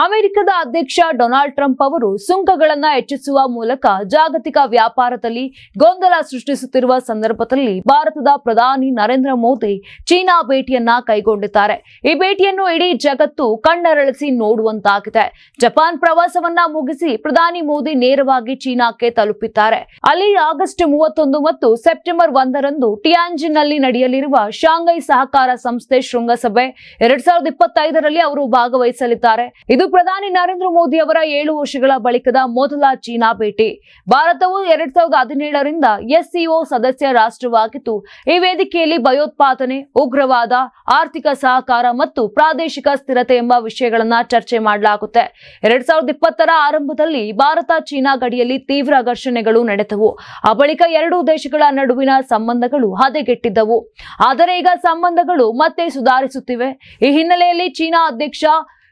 ಅಮೆರಿಕದ ಅಧ್ಯಕ್ಷ Donald Trump ಅವರು ಸುಂಕಗಳನ್ನು ಹೆಚ್ಚಿಸುವ ಮೂಲಕ ಜಾಗತಿಕ ವ್ಯಾಪಾರದಲ್ಲಿ ಗೊಂದಲ ಸೃಷ್ಟಿಸುತ್ತಿರುವ ಸಂದರ್ಭದಲ್ಲಿ ಭಾರತದ ಪ್ರಧಾನಿ ನರೇಂದ್ರ ಮೋದಿ ಚೀನಾ ಭೇಟಿಯನ್ನ ಕೈಗೊಂಡಿದ್ದಾರೆ. ಈ ಭೇಟಿಯನ್ನು ಇಡೀ ಜಗತ್ತು ಕಣ್ಣರಳಿಸಿ ನೋಡುವಂತಾಗಿದೆ. ಜಪಾನ್ ಪ್ರವಾಸವನ್ನ ಮುಗಿಸಿ ಪ್ರಧಾನಿ ಮೋದಿ ನೇರವಾಗಿ ಚೀನಾಕ್ಕೆ ತಲುಪಿದ್ದಾರೆ. ಅಲ್ಲಿ ಆಗಸ್ಟ್ ಮೂವತ್ತೊಂದು ಮತ್ತು ಸೆಪ್ಟೆಂಬರ್ ಒಂದರಂದು ಟಿಯಾಂಜಿನ್ನಲ್ಲಿ ನಡೆಯಲಿರುವ ಶಾಂಘೈ ಸಹಕಾರ ಸಂಸ್ಥೆ ಶೃಂಗಸಭೆ ಎರಡ್ ಸಾವಿರದ ಇಪ್ಪತ್ತೈದರಲ್ಲಿ ಅವರು ಭಾಗವಹಿಸಲಿದ್ದಾರೆ. ಇದು ಪ್ರಧಾನಿ ನರೇಂದ್ರ ಮೋದಿ ಅವರ ಏಳು ವರ್ಷಗಳ ಬಳಿಕದ ಮೊದಲ ಚೀನಾ ಭೇಟಿ. ಭಾರತವು ಎರಡ್ ಸಾವಿರದ ಹದಿನೇಳರಿಂದ ಎಸ್ಸಿಒ ಸದಸ್ಯ ರಾಷ್ಟ್ರವಾಗಿದ್ದು, ಈ ವೇದಿಕೆಯಲ್ಲಿ ಭಯೋತ್ಪಾದನೆ, ಉಗ್ರವಾದ, ಆರ್ಥಿಕ ಸಹಕಾರ ಮತ್ತು ಪ್ರಾದೇಶಿಕ ಸ್ಥಿರತೆ ಎಂಬ ವಿಷಯಗಳನ್ನ ಚರ್ಚೆ ಮಾಡಲಾಗುತ್ತೆ. ಎರಡ್ ಸಾವಿರದ ಆರಂಭದಲ್ಲಿ ಭಾರತ ಚೀನಾ ಗಡಿಯಲ್ಲಿ ತೀವ್ರ ಘರ್ಷಣೆಗಳು ನಡೆದವು. ಆ ಬಳಿಕ ಎರಡೂ ದೇಶಗಳ ನಡುವಿನ ಸಂಬಂಧಗಳು ಹದಗೆಟ್ಟಿದ್ದವು. ಆದರೆ ಈಗ ಸಂಬಂಧಗಳು ಮತ್ತೆ ಸುಧಾರಿಸುತ್ತಿವೆ. ಈ ಹಿನ್ನೆಲೆಯಲ್ಲಿ ಚೀನಾ ಅಧ್ಯಕ್ಷ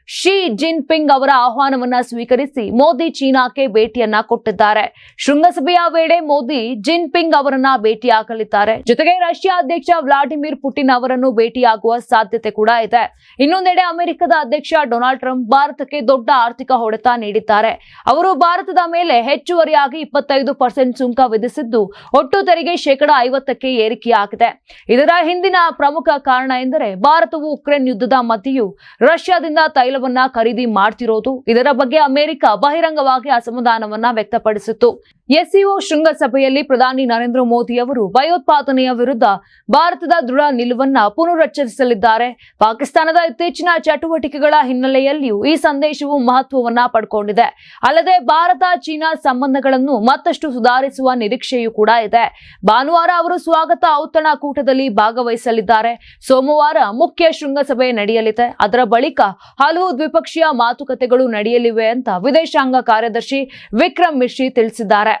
ಶಿ ಜಿನ್ಪಿಂಗ್ ಅವರ ಆಹ್ವಾನವನ್ನ ಸ್ವೀಕರಿಸಿ ಮೋದಿ ಚೀನಾಕ್ಕೆ ಭೇಟಿಯನ್ನ ಕೊಟ್ಟಿದ್ದಾರೆ. ಶೃಂಗಸಭೆಯ ವೇಳೆ ಮೋದಿ ಜಿನ್ಪಿಂಗ್ ಅವರನ್ನ ಭೇಟಿಯಾಗಲಿದ್ದಾರೆ. ಜೊತೆಗೆ ರಷ್ಯಾ ಅಧ್ಯಕ್ಷ ವ್ಲಾಡಿಮಿರ್ ಪುಟಿನ್ ಅವರನ್ನು ಭೇಟಿಯಾಗುವ ಸಾಧ್ಯತೆ ಕೂಡ ಇದೆ. ಇನ್ನೊಂದೆಡೆ ಅಮೆರಿಕದ ಅಧ್ಯಕ್ಷ ಡೊನಾಲ್ಡ್ ಟ್ರಂಪ್ ಭಾರತಕ್ಕೆ ದೊಡ್ಡ ಆರ್ಥಿಕ ಹೊಡೆತ ನೀಡಿದ್ದಾರೆ. ಅವರು ಭಾರತದ ಮೇಲೆ ಹೆಚ್ಚುವರಿಯಾಗಿ ಇಪ್ಪತ್ತೈದು ಪರ್ಸೆಂಟ್ ಸುಂಕ ವಿಧಿಸಿದ್ದು ಒಟ್ಟು ತೆರಿಗೆ ಶೇಕಡಾ ಐವತ್ತಕ್ಕೆ ಏರಿಕೆಯಾಗಿದೆ. ಇದರ ಹಿಂದಿನ ಪ್ರಮುಖ ಕಾರಣ ಎಂದರೆ ಭಾರತವು ಉಕ್ರೇನ್ ಯುದ್ಧದ ಮಧ್ಯೆಯೂ ರಷ್ಯಾದಿಂದ ತೈಲವನ್ನ ಖರೀದಿ ಮಾಡ್ತಿರೋದು ಇದರ ಬಗ್ಗೆ ಅಮೆರಿಕ ಬಹಿರಂಗವಾಗಿ ಅಸಮಾಧಾನವನ್ನ ವ್ಯಕ್ತಪಡಿಸಿತ್ತು. ಎಸ್ಸಿಒ ಶೃಂಗಸಭೆಯಲ್ಲಿ ಪ್ರಧಾನಿ ನರೇಂದ್ರ ಮೋದಿ ಅವರು ಭಯೋತ್ಪಾದನೆಯ ವಿರುದ್ಧ ಭಾರತದ ದೃಢ ನಿಲುವನ್ನ ಪುನರುಚ್ಚರಿಸಲಿದ್ದಾರೆ. ಪಾಕಿಸ್ತಾನದ ಇತ್ತೀಚಿನ ಚಟುವಟಿಕೆಗಳ ಹಿನ್ನೆಲೆಯಲ್ಲಿಯೂ ಈ ಸಂದೇಶವು ಮಹತ್ವವನ್ನ ಪಡ್ಕೊಂಡಿದೆ. ಅಲ್ಲದೆ ಭಾರತ, ಚೀನಾ ಸಂಬಂಧಗಳನ್ನು ಮತ್ತಷ್ಟು ಸುಧಾರಿಸುವ ನಿರೀಕ್ಷೆಯೂ ಕೂಡ ಇದೆ. ಭಾನುವಾರ ಅವರು ಸ್ವಾಗತ ಔತಣ ಕೂಟದಲ್ಲಿ ಭಾಗವಹಿಸಲಿದ್ದಾರೆ. ಸೋಮವಾರ ಮುಖ್ಯ ಶೃಂಗಸಭೆ ನಡೆಯಲಿದೆ. ಅದರ ಬಳಿಕ ಹಲವು ದ್ವಿಪಕ್ಷೀಯ ಮಾತುಕತೆಗಳು ನಡೆಯಲಿವೆ ಅಂತ ವಿದೇಶಾಂಗ ಕಾರ್ಯದರ್ಶಿ ವಿಕ್ರಮ್ ಮಿಶ್ರಿ ತಿಳಿಸಿದ್ದಾರೆ.